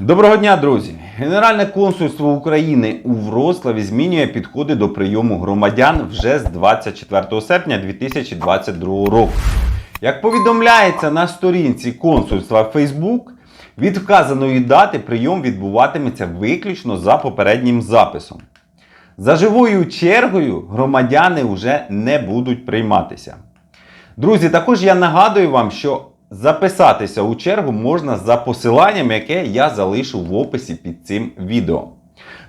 Доброго дня, друзі! Генеральне консульство України у Вроцлаві змінює підходи до прийому громадян вже з 24 серпня 2022 року. Як повідомляється на сторінці консульства Facebook, від вказаної дати прийом відбуватиметься виключно за попереднім записом. За живою чергою громадяни вже не будуть прийматися. Друзі, також я нагадую вам, що записатися у чергу можна за посиланням, яке я залишу в описі під цим відео.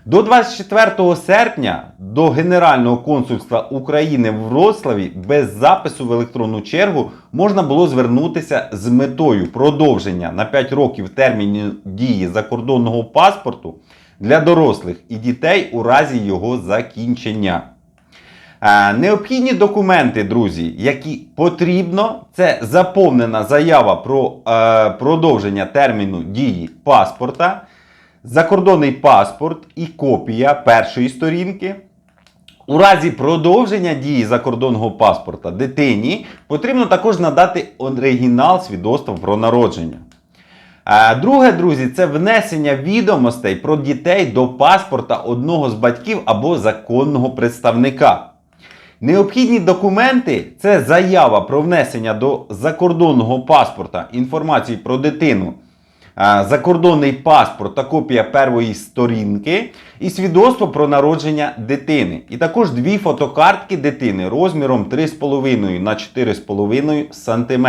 До 24 серпня до Генерального консульства України в Вроцлаві без запису в електронну чергу можна було звернутися з метою продовження на 5 років терміну дії закордонного паспорту для дорослих і дітей у разі його закінчення. Е, Необхідні документи, друзі, які потрібно, це заповнена заява про е, продовження терміну дії паспорта, закордонний паспорт і копія першої сторінки. У разі продовження дії закордонного паспорта дитині потрібно також надати оригінал свідоцтва про народження. Е, Друге, друзі, це внесення відомостей про дітей до паспорта одного з батьків або законного представника. Необхідні документи це заява про внесення до закордонного паспорта інформації про дитину, закордонний паспорт та копія першої сторінки і свідоцтво про народження дитини. І також дві фотокартки дитини розміром 3,5 на 4,5 см.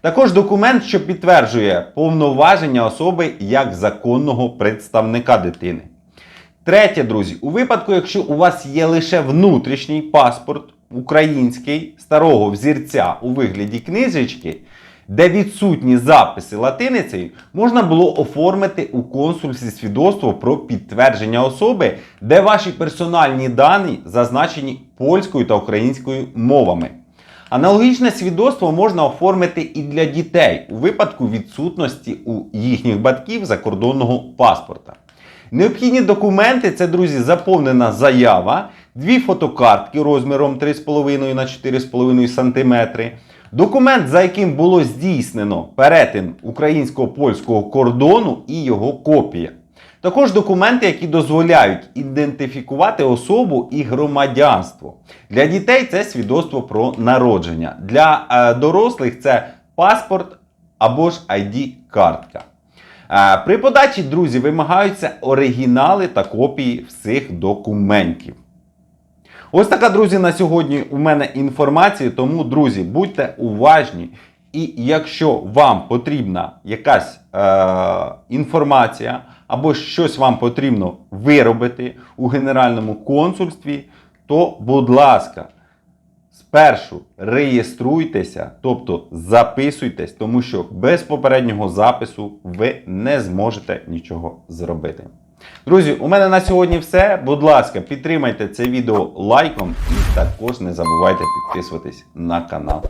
Також документ, що підтверджує повноваження особи як законного представника дитини. Третє, друзі, у випадку, якщо у вас є лише внутрішній паспорт український старого взірця у вигляді книжечки, де відсутні записи латиницею, можна було оформити у консульстві свідоцтво про підтвердження особи, де ваші персональні дані зазначені польською та українською мовами. Аналогічне свідоцтво можна оформити і для дітей у випадку відсутності у їхніх батьків закордонного паспорта. Необхідні документи це, друзі, заповнена заява, дві фотокартки розміром 3,5 на 4,5 см, документ, за яким було здійснено перетин українсько-польського кордону і його копія. Також документи, які дозволяють ідентифікувати особу і громадянство. Для дітей це свідоцтво про народження. Для е, дорослих це паспорт або ж ID-картка. При подачі, друзі, вимагаються оригінали та копії всіх документів. Ось така, друзі, на сьогодні у мене інформація. Тому, друзі, будьте уважні. І якщо вам потрібна якась е, інформація або щось вам потрібно виробити у Генеральному консульстві, то, будь ласка, спершу реєструйтеся, тобто записуйтесь, тому що без попереднього запису ви не зможете нічого зробити. Друзі, у мене на сьогодні все. Будь ласка, підтримайте це відео лайком і також не забувайте підписуватись на канал.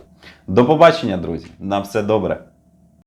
До побачення, друзі! На все добре!